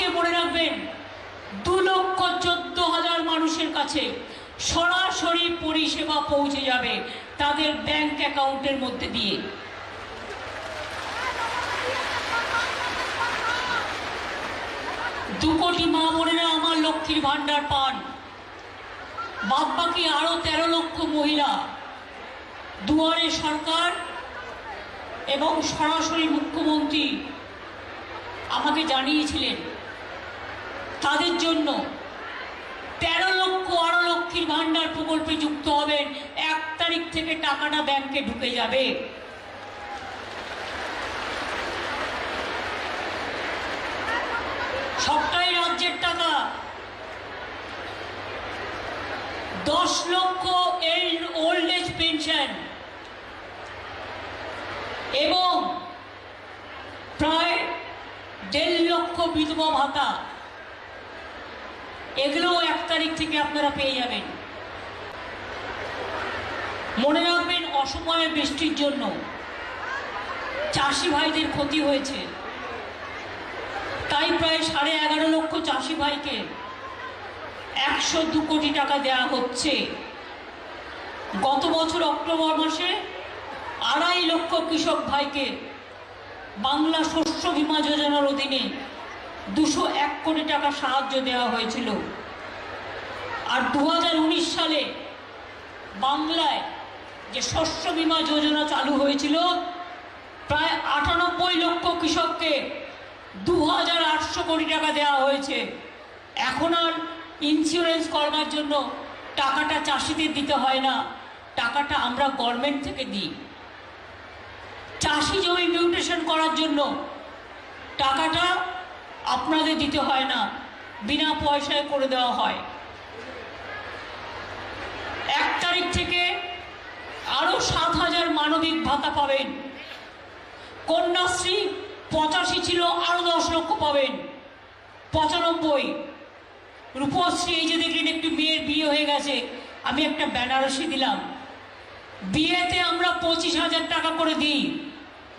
আজকে মনে রাখবেন, দু লক্ষ চোদ্দ হাজার মানুষের কাছে সরাসরি পরিষেবা পৌঁছে যাবে তাদের ব্যাংক অ্যাকাউন্টের মধ্যে দিয়ে। দু কোটি মা বোনেরা আমার লক্ষ্মীর ভাণ্ডার পান। বাদ বাকি আরও তেরো লক্ষ মহিলা দুয়ারে সরকার এবং সরাসরি মুখ্যমন্ত্রী আমাকে জানিয়েছিলেন তাদের জন্য তেরো লক্ষ আরও লক্ষীর ভাণ্ডার প্রকল্পে যুক্ত হবেন। এক তারিখ থেকে টাকাটা ব্যাংকে ঢুকে যাবে। সবটাই রাজ্যের টাকা। দশ লক্ষ ওল্ড এজ পেনশন। এবং প্রায় দেড় লক্ষ বিধবা ভাতা। এগুলোও এক তারিখ থেকে আপনারা পেয়ে যাবেন। মনে রাখবেন, অসময়ে বৃষ্টির জন্য চাষি ভাইদের ক্ষতি হয়েছে। তাই প্রায় সাড়ে এগারো লক্ষ চাষি ভাইকে একশো দু কোটি টাকা দেওয়া হচ্ছে। গত বছর অক্টোবর মাসে আড়াই লক্ষ কৃষক ভাইকে বাংলা শস্য বীমা যোজনার অধীনে দুশো এক কোটি টাকা সাহায্য দেওয়া হয়েছিল। আর দু হাজার উনিশ সালে বাংলায় যে শস্য বীমা যোজনা চালু হয়েছিল, প্রায় আটানব্বই লক্ষ কৃষককে দু হাজার আটশো কোটি টাকা দেওয়া হয়েছে। এখন আর ইন্স্যুরেন্স করবার জন্য টাকাটা চাষিদের দিতে হয় না, টাকাটা আমরা গভর্নমেন্ট থেকে দিই। চাষি জমি মিউটেশন করার জন্য টাকাটা আপনাদের দিতে হয় না, বিনা পয়সায় করে দেওয়া হয়। এক তারিখ থেকে আরও সাত হাজার মানবিক ভাতা পাবেন। কন্যাশ্রী পঁচাশি ছিল আরও দশ লক্ষ পাবেন। পঁচানব্বই। রূপশ্রী, এই যে দেখলেন, একটু মেয়ের বিয়ে হয়ে গেছে। আমি একটা বেনারসি দিলাম। বিয়েতে আমরা পঁচিশ হাজার টাকা করে দিই।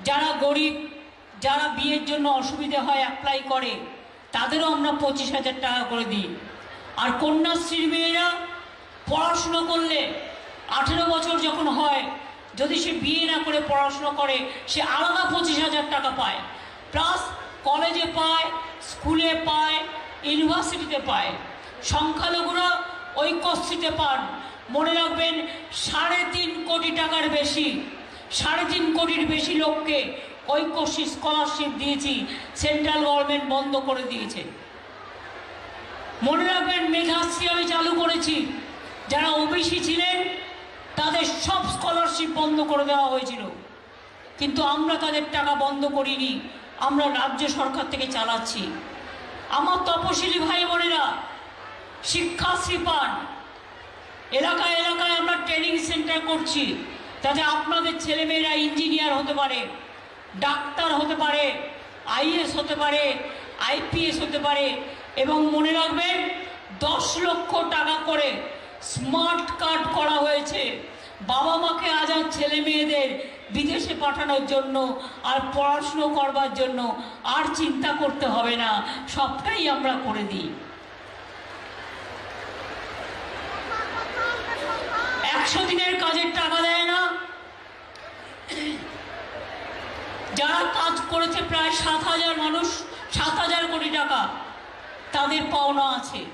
যারা গরিব যারা বিয়ের জন্য অসুবিধে হয় অ্যাপ্লাই করে, তাদেরও আমরা পঁচিশ হাজার টাকা করে দিই। আর কন্যাশ্রীর মেয়েরা পড়াশুনো করলে আঠেরো বছর যখন হয়, যদি সে বিয়ে না করে পড়াশুনো করে, সে আলাদা পঁচিশ হাজার টাকা পায়। প্লাস কলেজে পায় স্কুলে পায় ইউনিভার্সিটিতে পায়। সংখ্যালঘুরা ঐক্যশ্রীতে পান। মনে রাখবেন, সাড়ে তিন কোটি টাকার বেশি, সাড়ে তিন কোটির বেশি লোককে ঐক্যশ্রী স্কলারশিপ দিয়েছি, সেন্ট্রাল গভর্নমেন্ট বন্ধ করে দিয়েছে। মনে রাখবেন মেঘাশ্রী আমি চালু করেছি। যারা ওবিসি ছিলেন, তাদের সব স্কলারশিপ বন্ধ করে দেওয়া হয়েছিল। কিন্তু আমরা তাদের টাকা বন্ধ করিনি, আমরা রাজ্য সরকার থেকে চালাচ্ছি। আমার তপশিলি ভাই বোনেরা, শিক্ষাশ্রী পান। এলাকায় এলাকায় আমরা ট্রেনিং সেন্টার করছি, যাতে আপনাদের ছেলেমেয়েরা ইঞ্জিনিয়ার হতে পারে। ডাক্তার হতে পারে, আইএস হতে পারে, আইপিএস হতে পারে, এবং মনে রাখবেন, দশ লক্ষ টাকা করে স্মার্ট কার্ড করা হয়েছে। বাবা মাকে আজ আর ছেলে মেয়েদের বিদেশে পাঠানোর জন্য আর পড়াশুনো করবার জন্য আর চিন্তা করতে হবে না, সবটাই আমরা করে দিই। একশো দিনের কাজের টাকা দেয় না যারা কাজ করেছে প্রায় সাত হাজার মানুষ, সাত হাজার কোটি টাকা। তাদের পাওনা আছে।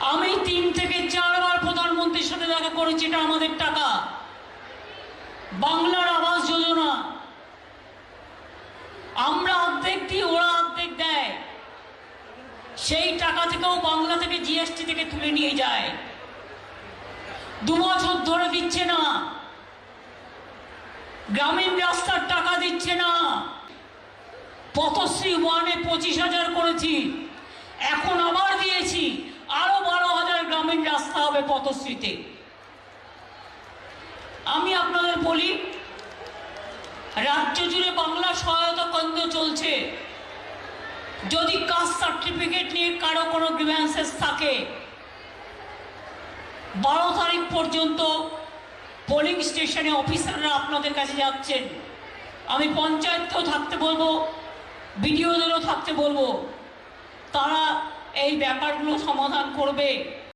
আমি তিন থেকে চারবার প্রধানমন্ত্রীর সাথে দেখা করেছি, এটা আমাদের টাকা। বাংলার আবাস যোজনা। আমরা অর্ধেক দিই ওরা অর্ধেক দেয়। সেই টাকা থেকেও বাংলা থেকে জিএসটি থেকে তুলে নিয়ে যায়। দু বছর ধরে দিচ্ছে না। গ্রামীণ রাস্তার টাকা দিচ্ছে না। পথশ্রী ওয়ানে পঁচিশ হাজার করেছি। এখন আবার দিয়েছি। আরও বারো হাজার গ্রামীণ রাস্তা হবে পথশ্রীতে। আমি আপনাদের বলি, রাজ্য জুড়ে বাংলা সহায়তা কেন্দ্র চলছে। যদি কাস্ট সার্টিফিকেট নিয়ে কারও কোনো গ্রিভ্যান্সেস থাকে, বারো তারিখ পর্যন্ত পোলিং স্টেশনে অফিসাররা আপনাদের কাছে যাচ্ছেন। আমি পঞ্চায়েতকেও থাকতে বলব, বিডিওদেরও থাকতে বলব। তারা এই ব্যাপারগুলো সমাধান করবে।